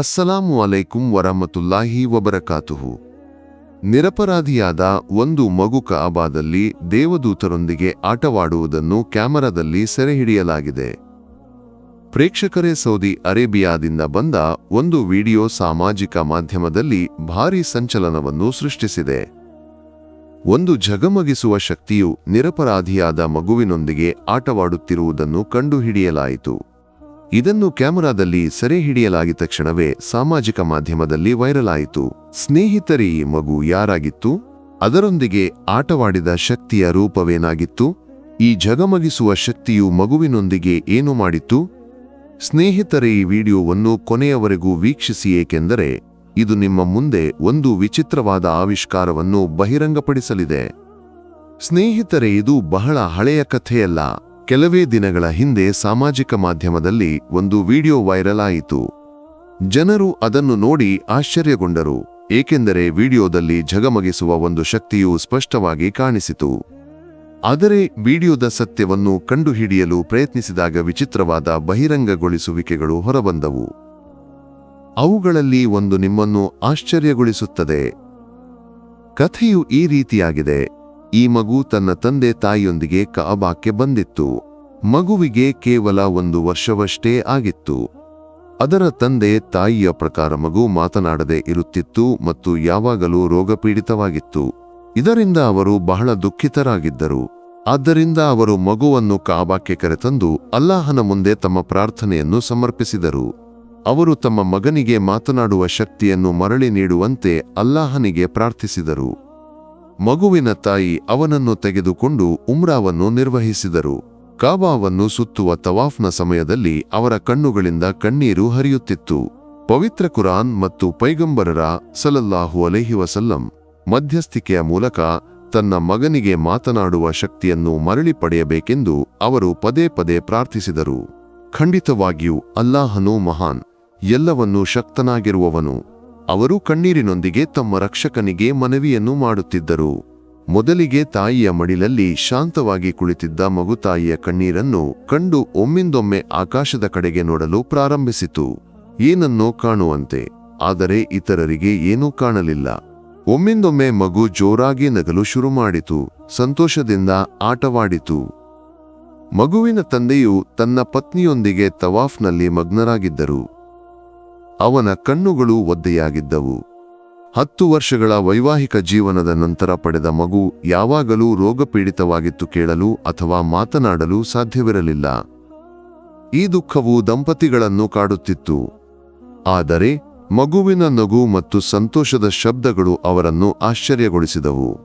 ಅಸ್ಸಲಾಮು ಅಲೈಕುಂ ವರಹಮತುಲ್ಲಾಹಿ ವಬರಕಾತುಹು. ನಿರಪರಾಧಿಯಾದ ಒಂದು ಮಗು ಕಾಬಾದಲ್ಲಿ ದೇವದೂತರೊಂದಿಗೆ ಆಟವಾಡುವುದನ್ನು ಕ್ಯಾಮರಾದಲ್ಲಿ ಸೆರೆಹಿಡಿಯಲಾಗಿದೆ. ಪ್ರೇಕ್ಷಕರೇ, ಸೌದಿ ಅರೇಬಿಯಾದಿಂದ ಬಂದ ಒಂದು ವಿಡಿಯೋ ಸಾಮಾಜಿಕ ಮಾಧ್ಯಮದಲ್ಲಿ ಭಾರೀ ಸಂಚಲನವನ್ನು ಸೃಷ್ಟಿಸಿದೆ. ಒಂದು ಝಗಮಗಿಸುವ ಶಕ್ತಿಯು ನಿರಪರಾಧಿಯಾದ ಮಗುವಿನೊಂದಿಗೆ ಆಟವಾಡುತ್ತಿರುವುದನ್ನು ಕಂಡುಹಿಡಿಯಲಾಯಿತು. ಇದನ್ನು ಕ್ಯಾಮೆರಾದಲ್ಲಿ ಸೆರೆ ಹಿಡಿಯಲಾಗಿ ತಕ್ಷಣವೇ ಸಾಮಾಜಿಕ ಮಾಧ್ಯಮದಲ್ಲಿ ವೈರಲ್ ಆಯಿತು. ಸ್ನೇಹಿತರೆ, ಈ ಮಗು ಯಾರಾಗಿತ್ತು? ಅದರೊಂದಿಗೆ ಆಟವಾಡಿದ ಶಕ್ತಿಯ ರೂಪವೇನಾಗಿತ್ತು? ಈ ಝಗಮಗಿಸುವ ಶಕ್ತಿಯು ಮಗುವಿನೊಂದಿಗೆ ಏನು ಮಾಡಿತ್ತು? ಸ್ನೇಹಿತರೆ, ಈ ವಿಡಿಯೋವನ್ನು ಕೊನೆಯವರೆಗೂ ವೀಕ್ಷಿಸಿ, ಏಕೆಂದರೆ ಇದು ನಿಮ್ಮ ಮುಂದೆ ಒಂದು ವಿಚಿತ್ರವಾದ ಆವಿಷ್ಕಾರವನ್ನು ಬಹಿರಂಗಪಡಿಸಲಿದೆ. ಸ್ನೇಹಿತರೆ, ಇದು ಬಹಳ ಹಳೆಯ ಕಥೆಯಲ್ಲ. ಕೆಲವೇ ದಿನಗಳ ಹಿಂದೆ ಸಾಮಾಜಿಕ ಮಾಧ್ಯಮದಲ್ಲಿ ಒಂದು ವಿಡಿಯೋ ವೈರಲ್ ಆಯಿತು. ಜನರು ಅದನ್ನು ನೋಡಿ ಆಶ್ಚರ್ಯಗೊಂಡರು, ಏಕೆಂದರೆ ವಿಡಿಯೋದಲ್ಲಿ ಝಗಮಗಿಸುವ ಒಂದು ಶಕ್ತಿಯು ಸ್ಪಷ್ಟವಾಗಿ ಕಾಣಿಸಿತು. ಆದರೆ ವಿಡಿಯೋದ ಸತ್ಯವನ್ನು ಕಂಡುಹಿಡಿಯಲು ಪ್ರಯತ್ನಿಸಿದಾಗ ವಿಚಿತ್ರವಾದ ಬಹಿರಂಗಗೊಳಿಸುವಿಕೆಗಳು ಹೊರಬಂದವು. ಅವುಗಳಲ್ಲಿ ಒಂದು ನಿಮ್ಮನ್ನು ಆಶ್ಚರ್ಯಗೊಳಿಸುತ್ತದೆ. ಕಥೆಯು ಈ ರೀತಿಯಾಗಿದೆ, ಈ ಮಗು ತನ್ನ ತಂದೆ ತಾಯಿಯೊಂದಿಗೆ ಕಅಬಾಕ್ಕೆ ಬಂದಿತ್ತು. ಮಗುವಿಗೆ ಕೇವಲ ಒಂದು ವರ್ಷವಷ್ಟೇ ಆಗಿತ್ತು. ಅದರ ತಂದೆ ತಾಯಿಯ ಪ್ರಕಾರ ಮಗು ಮಾತನಾಡದೆ ಇರುತ್ತಿತ್ತು ಮತ್ತು ಯಾವಾಗಲೂ ರೋಗಪೀಡಿತವಾಗಿತ್ತು. ಇದರಿಂದ ಅವರು ಬಹಳ ದುಃಖಿತರಾಗಿದ್ದರು. ಆದ್ದರಿಂದ ಅವರು ಮಗುವನ್ನು ಕಾಬಾಕ್ಕೆ ಕರೆತಂದು ಅಲ್ಲಾಹನ ಮುಂದೆ ತಮ್ಮ ಪ್ರಾರ್ಥನೆಯನ್ನು ಸಮರ್ಪಿಸಿದರು. ಅವರು ತಮ್ಮ ಮಗನಿಗೆ ಮಾತನಾಡುವ ಶಕ್ತಿಯನ್ನು ಮರಳಿ ನೀಡುವಂತೆ ಅಲ್ಲಾಹನಿಗೆ ಪ್ರಾರ್ಥಿಸಿದರು. ಮಗುವಿನ ತಾಯಿ ಅವನನ್ನು ತೆಗೆದುಕೊಂಡು ಉಮ್ರಾವನ್ನು ನಿರ್ವಹಿಸಿದರು. ಕಾಬಾವನ್ನು ಸುತ್ತುವ ತವಾಫ್ನ ಸಮಯದಲ್ಲಿ ಅವರ ಕಣ್ಣುಗಳಿಂದ ಕಣ್ಣೀರು ಹರಿಯುತ್ತಿತ್ತು. ಪವಿತ್ರ ಕುರಾನ್ ಮತ್ತು ಪೈಗಂಬರರ ಸಲಲ್ಲಾಹು ಅಲೈಹಿ ವಸಲ್ಲಂ ಮಧ್ಯಸ್ಥಿಕೆಯ ಮೂಲಕ ತನ್ನ ಮಗನಿಗೆ ಮಾತನಾಡುವ ಶಕ್ತಿಯನ್ನು ಮರಳಿ ಪಡೆಯಬೇಕೆಂದು ಅವರು ಪದೇ ಪದೇ ಪ್ರಾರ್ಥಿಸಿದರು. ಖಂಡಿತವಾಗಿಯೂ ಅಲ್ಲಾಹನು ಮಹಾನ್, ಎಲ್ಲವನ್ನೂ ಶಕ್ತನಾಗಿರುವವನು. ಅವರು ಕಣ್ಣೀರಿನೊಂದಿಗೆ ತಮ್ಮ ರಕ್ಷಕನಿಗೆ ಮನವಿಯನ್ನು ಮಾಡುತ್ತಿದ್ದರು. ಮೊದಲಿಗೆ ತಾಯಿಯ ಮಡಿಲಲ್ಲಿ ಶಾಂತವಾಗಿ ಕುಳಿತಿದ್ದ ಮಗು ತಾಯಿಯ ಕಣ್ಣೀರನ್ನು ಕಂಡು ಒಮ್ಮಿಂದೊಮ್ಮೆ ಆಕಾಶದ ಕಡೆಗೆ ನೋಡಲು ಪ್ರಾರಂಭಿಸಿತು. ಏನನ್ನೋ ಕಾಣುವಂತೆ, ಆದರೆ ಇತರರಿಗೆ ಏನೂ ಕಾಣಲಿಲ್ಲ. ಒಮ್ಮಿಂದೊಮ್ಮೆ ಮಗು ಜೋರಾಗಿ ನಗಲು ಶುರು ಮಾಡಿತು, ಸಂತೋಷದಿಂದ ಆಟವಾಡಿತು. ಮಗುವಿನ ತಂದೆಯು ತನ್ನ ಪತ್ನಿಯೊಂದಿಗೆ ತವಾಫ್ನಲ್ಲಿ ಮಗ್ನರಾಗಿದ್ದರು. ಅವನ ಕಣ್ಣುಗಳು ಒದ್ದೆಯಾಗಿದ್ದವು. ಹತ್ತು ವರ್ಷಗಳ ವೈವಾಹಿಕ ಜೀವನದ ನಂತರ ಪಡೆದ ಮಗು ಯಾವಾಗಲೂ ರೋಗಪೀಡಿತವಾಗಿತ್ತು ಕೇಳಲು ಅಥವಾ ಮಾತನಾಡಲು ಸಾಧ್ಯವಿರಲಿಲ್ಲ. ಈ ದುಃಖವು ದಂಪತಿಗಳನ್ನು ಕಾಡುತ್ತಿತ್ತು. ಆದರೆ, ಮಗುವಿನ ನಗು ಮತ್ತು ಸಂತೋಷದ ಶಬ್ದಗಳು ಅವರನ್ನು ಆಶ್ಚರ್ಯಗೊಳಿಸಿದವು.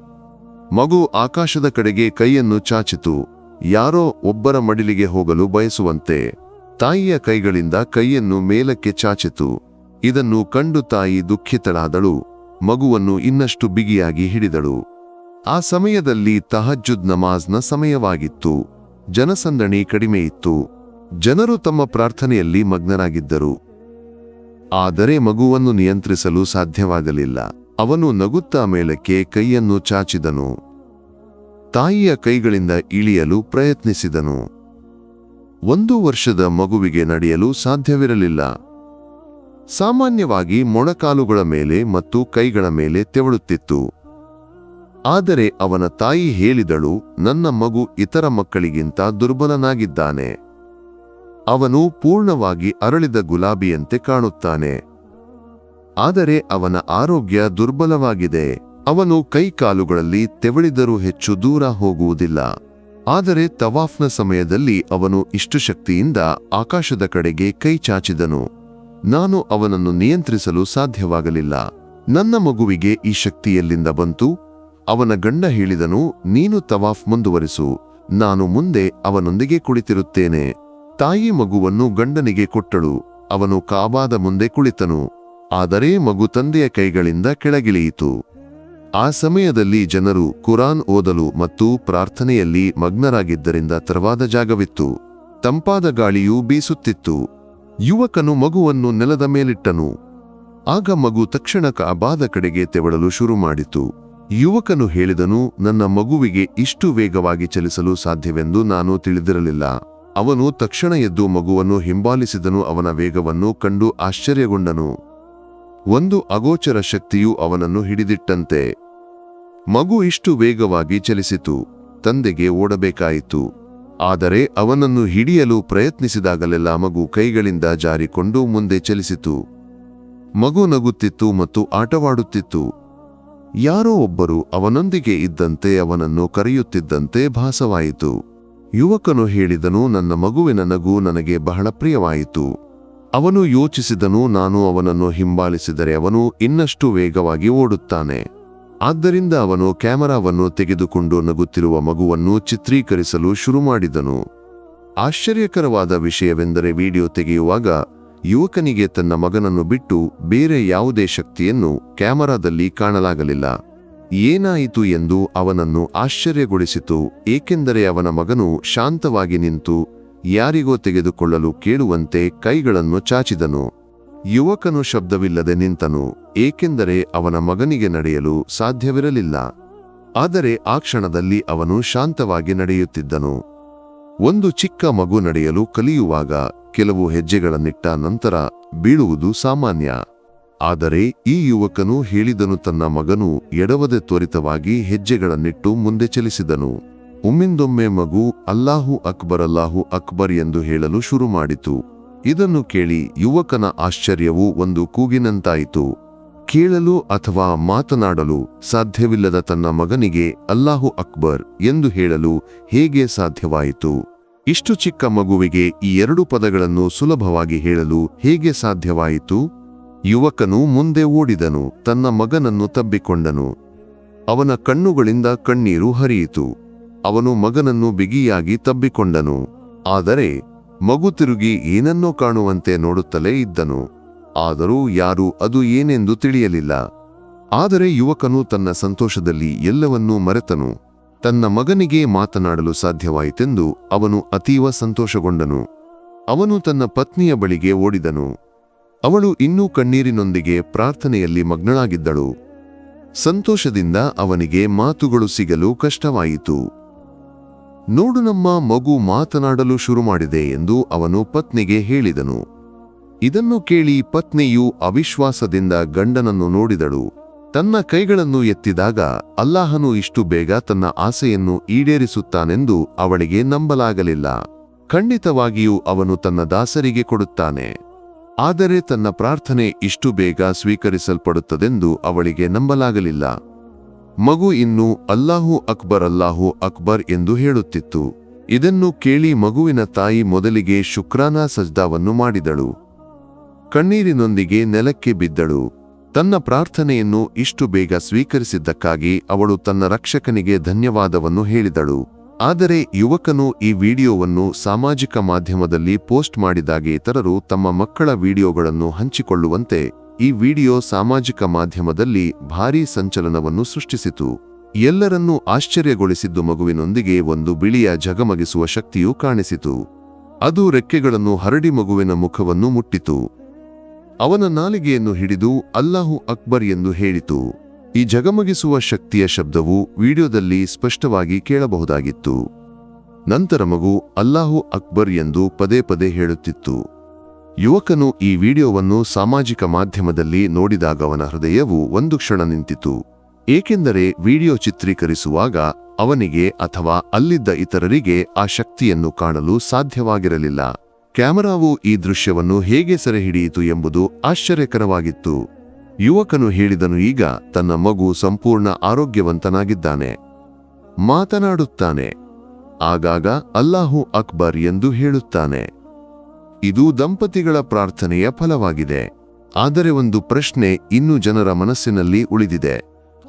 ಮಗು ಆಕಾಶದ ಕಡೆಗೆ ಕೈಯನ್ನು ಚಾಚಿತು. ಯಾರೋ ಒಬ್ಬರ ಮಡಿಲಿಗೆ ಹೋಗಲು ಬಯಸುವಂತೆ ತಾಯಿಯ ಕೈಗಳಿಂದ ಕೈಯನ್ನು ಮೇಲಕ್ಕೆ ಚಾಚಿತು. ಇದನ್ನು ಕಂಡು ತಾಯಿ ದುಃಖಿತಳಾದಳು. ಮಗುವನ್ನು ಇನ್ನಷ್ಟು ಬಿಗಿಯಾಗಿ ಹಿಡಿದಳು. ಆ ಸಮಯದಲ್ಲಿ ತಹಜ್ಜುದ್ ನಮಾಜ್ನ ಸಮಯವಾಗಿತ್ತು. ಜನಸಂದಣಿ ಕಡಿಮೆಯಿತ್ತು ಜನರು ತಮ್ಮ ಪ್ರಾರ್ಥನೆಯಲ್ಲಿ ಮಗ್ನರಾಗಿದ್ದರು. ಆದರೆ ಮಗುವನ್ನು ನಿಯಂತ್ರಿಸಲು ಸಾಧ್ಯವಾಗಲಿಲ್ಲ. ಅವನು ನಗುತ್ತಾ ಮೇಲಕ್ಕೆ ಕೈಯನ್ನು ಚಾಚಿದನು. ತಾಯಿಯ ಕೈಗಳಿಂದ ಇಳಿಯಲು ಪ್ರಯತ್ನಿಸಿದನು. ಒಂದು ವರ್ಷದ ಮಗುವಿಗೆ ನಡೆಯಲು ಸಾಧ್ಯವಿರಲಿಲ್ಲ. ಸಾಮಾನ್ಯವಾಗಿ ಮೊಣಕಾಲುಗಳ ಮೇಲೆ ಮತ್ತು ಕೈಗಳ ಮೇಲೆ ತೆವಳುತ್ತಿತ್ತು. ಆದರೆ ಅವನ ತಾಯಿ ಹೇಳಿದಳು, ನನ್ನ ಮಗು ಇತರ ಮಕ್ಕಳಿಗಿಂತ ದುರ್ಬಲನಾಗಿದ್ದಾನೆ. ಅವನು ಪೂರ್ಣವಾಗಿ ಅರಳಿದ ಗುಲಾಬಿಯಂತೆ ಕಾಣುತ್ತಾನೆ. ಆದರೆ ಅವನ ಆರೋಗ್ಯ ದುರ್ಬಲವಾಗಿದೆ. ಅವನು ಕೈಕಾಲುಗಳಲ್ಲಿ ತೆವಳಿದರೂ ಹೆಚ್ಚು ದೂರ ಹೋಗುವುದಿಲ್ಲ. ಆದರೆ ತವಾಫ್ನ ಸಮಯದಲ್ಲಿ ಅವನು ಇಷ್ಟು ಶಕ್ತಿಯಿಂದ ಆಕಾಶದ ಕಡೆಗೆ ಕೈ ಚಾಚಿದನು. ನಾನು ಅವನನ್ನು ನಿಯಂತ್ರಿಸಲು ಸಾಧ್ಯವಾಗಲಿಲ್ಲ. ನನ್ನ ಮಗುವಿಗೆ ಈ ಶಕ್ತಿ ಎಲ್ಲಿಂದ ಬಂತು? ಅವನ ಗಂಡ ಹೇಳಿದನು, ನೀನು ತವಾಫ್ ಮುಂದುವರಿಸು, ನಾನು ಮುಂದೆ ಅವನೊಂದಿಗೆ ಕುಳಿತಿರುತ್ತೇನೆ. ತಾಯಿ ಮಗುವನ್ನು ಗಂಡನಿಗೆ ಕೊಟ್ಟಳು, ಅವನು ಕಾಬಾದ ಮುಂದೆ ಕುಳಿತನು, ಆದರೆ ಮಗು ತಂದೆಯ ಕೈಗಳಿಂದ ಕೆಳಗಿಳಿಯಿತು. ಆ ಸಮಯದಲ್ಲಿ ಜನರು ಕುರಾನ್ ಓದಲು ಮತ್ತು ಪ್ರಾರ್ಥನೆಯಲ್ಲಿ ಮಗ್ನರಾಗಿದ್ದರಿಂದ ತರವಾದ ಜಾಗವಿತ್ತು. ತಂಪಾದ ಗಾಳಿಯೂ ಬೀಸುತ್ತಿತ್ತು. ಯುವಕನು ಮಗುವನ್ನು ನೆಲದ ಮೇಲಿಟ್ಟನು. ಆಗ ಮಗು ತಕ್ಷಣ ಕಾಬಾದ ಕಡೆಗೆ ತೆವಳಲು ಶುರು ಮಾಡಿತು. ಯುವಕನು ಹೇಳಿದನು, ನನ್ನ ಮಗುವಿಗೆ ಇಷ್ಟು ವೇಗವಾಗಿ ಚಲಿಸಲು ಸಾಧ್ಯವೆಂದು ನಾನು ತಿಳಿದಿರಲಿಲ್ಲ. ಅವನು ತಕ್ಷಣ ಎದ್ದು ಮಗುವನ್ನು ಹಿಂಬಾಲಿಸಿದನು, ಅವನ ವೇಗವನ್ನು ಕಂಡು ಆಶ್ಚರ್ಯಗೊಂಡನು. ಒಂದು ಅಗೋಚರ ಶಕ್ತಿಯು ಅವನನ್ನು ಹಿಡಿದಿಟ್ಟಂತೆ. ಮಗು ಇಷ್ಟು ವೇಗವಾಗಿ ಚಲಿಸಿತು. ತಂದೆಗೆ ಓಡಬೇಕಾಯಿತು. ಆದರೆ ಅವನನ್ನು ಹಿಡಿಯಲು ಪ್ರಯತ್ನಿಸಿದಾಗಲೆಲ್ಲ ಮಗು ಕೈಗಳಿಂದ ಜಾರಿಕೊಂಡು ಮುಂದೆ ಚಲಿಸಿತು. ಮಗು ನಗುತ್ತಿತ್ತು ಮತ್ತು ಆಟವಾಡುತ್ತಿತ್ತು. ಯಾರೋ ಒಬ್ಬರು ಅವನೊಂದಿಗೆ ಇದ್ದಂತೆ ಅವನನ್ನು ಕರೆಯುತ್ತಿದ್ದಂತೆ ಭಾಸವಾಯಿತು. ಯುವಕನು ಹೇಳಿದನು, ನನ್ನ ಮಗುವಿನ ನಗು ನನಗೆ ಬಹಳ ಪ್ರಿಯವಾಯಿತು. ಅವನು ಯೋಚಿಸಿದನು, ನಾನು ಅವನನ್ನು ಹಿಂಬಾಲಿಸಿದರೆ ಅವನು ಇನ್ನಷ್ಟು ವೇಗವಾಗಿ ಓಡುತ್ತಾನೆ. ಆದ್ದರಿಂದ ಅವನು ಕ್ಯಾಮರಾವನ್ನು ತೆಗೆದುಕೊಂಡು ನಗುತ್ತಿರುವ ಮಗುವನ್ನು ಚಿತ್ರೀಕರಿಸಲು ಶುರು ಮಾಡಿದನು ಆಶ್ಚರ್ಯಕರವಾದ ವಿಷಯವೆಂದರೆ ವಿಡಿಯೋ ತೆಗೆಯುವಾಗ ಯುವಕನಿಗೆ ತನ್ನ ಮಗನನ್ನು ಬಿಟ್ಟು ಬೇರೆ ಯಾವುದೇ ಶಕ್ತಿಯನ್ನು ಕ್ಯಾಮರಾದಲ್ಲಿ ಕಾಣಲಾಗಲಿಲ್ಲ. ಏನಾಯಿತು ಎಂದು ಅವನನ್ನು ಆಶ್ಚರ್ಯಗೊಳಿಸಿತು, ಏಕೆಂದರೆ ಅವನ ಮಗನು ಶಾಂತವಾಗಿ ನಿಂತು ಯಾರಿಗೋ ತೆಗೆದುಕೊಳ್ಳಲು ಕೇಳುವಂತೆ ಕೈಗಳನ್ನು ಚಾಚಿದನು. ಯುವಕನು ಶಬ್ದವಿಲ್ಲದೆ ನಿಂತನು, ಏಕೆಂದರೆ ಅವನ ಮಗನಿಗೆ ನಡೆಯಲು ಸಾಧ್ಯವಿರಲಿಲ್ಲ. ಆದರೆ ಆ ಕ್ಷಣದಲ್ಲಿ ಅವನು ಶಾಂತವಾಗಿ ನಡೆಯುತ್ತಿದ್ದನು. ಒಂದು ಚಿಕ್ಕ ಮಗು ನಡೆಯಲು ಕಲಿಯುವಾಗ ಕೆಲವು ಹೆಜ್ಜೆಗಳನ್ನಿಟ್ಟ ನಂತರ ಬೀಳುವುದು ಸಾಮಾನ್ಯ. ಆದರೆ ಈ ಯುವಕನು ಹೇಳಿದನು, ತನ್ನ ಮಗನು ಎಡವದೆ ತ್ವರಿತವಾಗಿ ಹೆಜ್ಜೆಗಳನ್ನಿಟ್ಟು ಮುಂದೆ ಚಲಿಸಿದನು. ಒಮ್ಮಿಂದೊಮ್ಮೆ ಮಗು ಅಲ್ಲಾಹು ಅಕ್ಬರ್ ಅಲ್ಲಾಹು ಅಕ್ಬರ್ ಎಂದು ಹೇಳಲು ಶುರು ಮಾಡಿತು ಇದನ್ನು ಕೇಳಿ ಯುವಕನ ಆಶ್ಚರ್ಯವು ಒಂದು ಕೂಗಿನಂತಾಯಿತು. ಕೇಳಲು ಅಥವಾ ಮಾತನಾಡಲು ಸಾಧ್ಯವಿಲ್ಲದ ತನ್ನ ಮಗನಿಗೆ ಅಲ್ಲಾಹು ಅಕ್ಬರ್ ಎಂದು ಹೇಳಲು ಹೇಗೆ ಸಾಧ್ಯವಾಯಿತು? ಇಷ್ಟು ಚಿಕ್ಕ ಮಗುವಿಗೆ ಈ ಎರಡು ಪದಗಳನ್ನು ಸುಲಭವಾಗಿ ಹೇಳಲು ಹೇಗೆ ಸಾಧ್ಯವಾಯಿತು? ಯುವಕನು ಮುಂದೆ ಓಡಿದನು, ತನ್ನ ಮಗನನ್ನು ತಬ್ಬಿಕೊಂಡನು. ಅವನ ಕಣ್ಣುಗಳಿಂದ ಕಣ್ಣೀರು ಹರಿಯಿತು. ಅವನು ಮಗನನ್ನು ಬಿಗಿಯಾಗಿ ತಬ್ಬಿಕೊಂಡನು. ಆದರೆ ಮಗು ತಿರುಗಿ ಏನನ್ನೋ ಕಾಣುವಂತೆ ನೋಡುತ್ತಲೇ ಇದ್ದನು. ಆದರೂ ಯಾರೂ ಅದು ಏನೆಂದು ತಿಳಿಯಲಿಲ್ಲ. ಆದರೆ ಯುವಕನು ತನ್ನ ಸಂತೋಷದಲ್ಲಿ ಎಲ್ಲವನ್ನೂ ಮರೆತನು. ತನ್ನ ಮಗನಿಗೆ ಮಾತನಾಡಲು ಸಾಧ್ಯವಾಯಿತೆಂದು ಅವನು ಅತೀವ ಸಂತೋಷಗೊಂಡನು. ಅವನು ತನ್ನ ಪತ್ನಿಯ ಬಳಿಗೆ ಓಡಿದನು. ಅವಳು ಇನ್ನೂ ಕಣ್ಣೀರಿನೊಂದಿಗೆ ಪ್ರಾರ್ಥನೆಯಲ್ಲಿ ಮಗ್ನಳಾಗಿದ್ದಳು. ಸಂತೋಷದಿಂದ ಅವನಿಗೆ ಮಾತುಗಳು ಸಿಗಲು ಕಷ್ಟವಾಯಿತು. ನೋಡು ನಮ್ಮ ಮಗು ಮಾತನಾಡಲು ಶುರು ಮಾಡಿದೆ ಎಂದು ಅವನು ಪತ್ನಿಗೆ ಹೇಳಿದನು. ಇದನ್ನು ಕೇಳಿ ಪತ್ನಿಯು ಅವಿಶ್ವಾಸದಿಂದ ಗಂಡನನ್ನು ನೋಡಿದಳು. ತನ್ನ ಕೈಗಳನ್ನು ಎತ್ತಿದಾಗ ಅಲ್ಲಾಹನು ಇಷ್ಟು ಬೇಗ ತನ್ನ ಆಸೆಯನ್ನು ಈಡೇರಿಸುತ್ತಾನೆಂದು ಅವಳಿಗೆ ನಂಬಲಾಗಲಿಲ್ಲ. ಖಂಡಿತವಾಗಿಯೂ ಅವನು ತನ್ನ ದಾಸರಿಗೆ ಕೊಡುತ್ತಾನೆ. ಆದರೆ ತನ್ನ ಪ್ರಾರ್ಥನೆ ಇಷ್ಟು ಬೇಗ ಸ್ವೀಕರಿಸಲ್ಪಡುತ್ತದೆಂದು ಅವಳಿಗೆ ನಂಬಲಾಗಲಿಲ್ಲ. ಮಗು ಇನ್ನೂ ಅಲ್ಲಾಹು ಅಕ್ಬರ್ ಅಲ್ಲಾಹು ಅಕ್ಬರ್ ಎಂದು ಹೇಳುತ್ತಿತ್ತು. ಇದನ್ನು ಕೇಳಿ ಮಗುವಿನ ತಾಯಿ ಮೊದಲಿಗೆ ಶುಕ್ರಾನ ಸಜ್ದಾವನ್ನು ಮಾಡಿದಳು. ಕಣ್ಣೀರಿನೊಂದಿಗೆ ನೆಲಕ್ಕೆ ಬಿದ್ದಳು. ತನ್ನ ಪ್ರಾರ್ಥನೆಯನ್ನು ಇಷ್ಟು ಬೇಗ ಸ್ವೀಕರಿಸಿದ್ದಕ್ಕಾಗಿ ಅವಳು ತನ್ನ ರಕ್ಷಕನಿಗೆ ಧನ್ಯವಾದವನ್ನು ಹೇಳಿದಳು. ಆದರೆ ಯುವಕನು ಈ ವಿಡಿಯೋವನ್ನು ಸಾಮಾಜಿಕ ಮಾಧ್ಯಮದಲ್ಲಿ ಪೋಸ್ಟ್ ಮಾಡಿದಾಗ ಇತರರು ತಮ್ಮ ಮಕ್ಕಳ ವಿಡಿಯೋಗಳನ್ನು ಹಂಚಿಕೊಳ್ಳುವಂತೆ ಈ ವಿಡಿಯೋ ಸಾಮಾಜಿಕ ಮಾಧ್ಯಮದಲ್ಲಿ ಭಾರೀ ಸಂಚಲನವನ್ನು ಸೃಷ್ಟಿಸಿತು. ಎಲ್ಲರನ್ನೂ ಆಶ್ಚರ್ಯಗೊಳಿಸಿದ್ದು ಮಗುವಿನೊಂದಿಗೆ ಒಂದು ಬಿಳಿಯ ಜಗಮಗಿಸುವ ಶಕ್ತಿಯು ಕಾಣಿಸಿತು. ಅದು ರೆಕ್ಕೆಗಳನ್ನು ಹರಡಿ ಮಗುವಿನ ಮುಖವನ್ನು ಮುಟ್ಟಿತು. ಅವನ ನಾಲಿಗೆಯನ್ನು ಹಿಡಿದು ಅಲ್ಲಾಹು ಅಕ್ಬರ್ ಎಂದು ಹೇಳಿತು. ಈ ಜಗಮಗಿಸುವ ಶಕ್ತಿಯ ಶಬ್ದವು ವಿಡಿಯೋದಲ್ಲಿ ಸ್ಪಷ್ಟವಾಗಿ ಕೇಳಬಹುದಾಗಿತ್ತು. ನಂತರ ಮಗು ಅಲ್ಲಾಹು ಅಕ್ಬರ್ ಎಂದು ಪದೇ ಪದೇ ಹೇಳುತ್ತಿತ್ತು. ಯುವಕನು ಈ ವಿಡಿಯೋವನ್ನು ಸಾಮಾಜಿಕ ಮಾಧ್ಯಮದಲ್ಲಿ ನೋಡಿದಾಗ ಅವನ ಹೃದಯವು ಒಂದು ಕ್ಷಣ ನಿಂತಿತು. ಏಕೆಂದರೆ ವಿಡಿಯೋ ಚಿತ್ರೀಕರಿಸುವಾಗ ಅವನಿಗೆ ಅಥವಾ ಅಲ್ಲಿದ್ದ ಇತರರಿಗೆ ಆ ಶಕ್ತಿಯನ್ನು ಕಾಣಲು ಸಾಧ್ಯವಾಗಿರಲಿಲ್ಲ. ಕ್ಯಾಮರಾವು ಈ ದೃಶ್ಯವನ್ನು ಹೇಗೆ ಸೆರೆಹಿಡಿಯಿತು ಎಂಬುದು ಆಶ್ಚರ್ಯಕರವಾಗಿತ್ತು. ಯುವಕನು ಹೇಳಿದನು, ಈಗ ತನ್ನ ಮಗು ಸಂಪೂರ್ಣ ಆರೋಗ್ಯವಂತನಾಗಿದ್ದಾನೆ. ಮಾತನಾಡುತ್ತಾನೆ. ಆಗಾಗ ಅಲ್ಲಾಹು ಅಕ್ಬರ್ ಎಂದು ಹೇಳುತ್ತಾನೆ. ಇದು ದಂಪತಿಗಳ ಪ್ರಾರ್ಥನೆಯ ಫಲವಾಗಿದೆ. ಆದರೆ ಒಂದು ಪ್ರಶ್ನೆ ಇನ್ನೂ ಜನರ ಮನಸ್ಸಿನಲ್ಲಿ ಉಳಿದಿದೆ.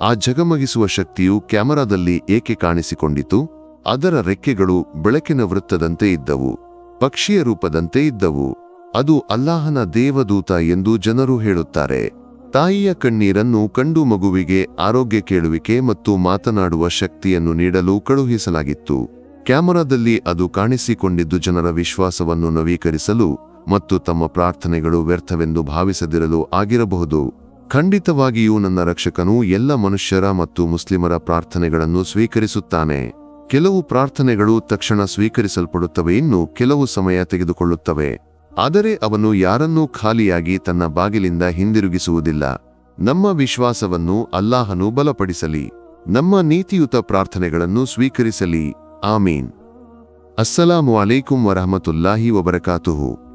ಆ ಜಗಮಗಿಸುವ ಶಕ್ತಿಯು ಕ್ಯಾಮರಾದಲ್ಲಿ ಏಕೆ ಕಾಣಿಸಿಕೊಂಡಿತು? ಅದರ ರೆಕ್ಕೆಗಳು ಬೆಳಕಿನ ವೃತ್ತದಂತೆ ಇದ್ದವು. ಪಕ್ಷಿಯ ರೂಪದಂತೆ ಇದ್ದವು. ಅದು ಅಲ್ಲಾಹನ ದೇವದೂತ ಎಂದು ಜನರು ಹೇಳುತ್ತಾರೆ. ತಾಯಿಯ ಕಣ್ಣೀರನ್ನು ಕಂಡು ಮಗುವಿಗೆ ಆರೋಗ್ಯ ಕೇಳುವಿಕೆ ಮತ್ತು ಮಾತನಾಡುವ ಶಕ್ತಿಯನ್ನು ನೀಡಲು ಕಳುಹಿಸಲಾಗಿತ್ತು. ಕ್ಯಾಮರಾದಲ್ಲಿ ಅದು ಕಾಣಿಸಿಕೊಂಡಿದ್ದು ಜನರ ವಿಶ್ವಾಸವನ್ನು ನವೀಕರಿಸಲು ಮತ್ತು ತಮ್ಮ ಪ್ರಾರ್ಥನೆಗಳು ವ್ಯರ್ಥವೆಂದು ಭಾವಿಸದಿರಲು ಆಗಿರಬಹುದು. ಖಂಡಿತವಾಗಿಯೂ ನನ್ನ ರಕ್ಷಕನು ಎಲ್ಲ ಮನುಷ್ಯರ ಮತ್ತು ಮುಸ್ಲಿಮರ ಪ್ರಾರ್ಥನೆಗಳನ್ನು ಸ್ವೀಕರಿಸುತ್ತಾನೆ. ಕೆಲವು ಪ್ರಾರ್ಥನೆಗಳು ತಕ್ಷಣ ಸ್ವೀಕರಿಸಲ್ಪಡುತ್ತವೆ, ಇನ್ನು ಕೆಲವು ಸಮಯ ತೆಗೆದುಕೊಳ್ಳುತ್ತವೆ. ಆದರೆ ಅವನು ಯಾರನ್ನೂ ಖಾಲಿಯಾಗಿ ತನ್ನ ಬಾಗಿಲಿಂದ ಹಿಂದಿರುಗಿಸುವುದಿಲ್ಲ. ನಮ್ಮ ವಿಶ್ವಾಸವನ್ನು ಅಲ್ಲಾಹನು ಬಲಪಡಿಸಲಿ. ನಮ್ಮ ನೀತಿಯುತ ಪ್ರಾರ್ಥನೆಗಳನ್ನು ಸ್ವೀಕರಿಸಲಿ. ಆಮೀನ್ ಅಸ್ಸಲಾಮು ಅಲೈಕುಂ ವರಹಮತುಲ್ಲಾಹಿ ವಬರಕಾತುಹು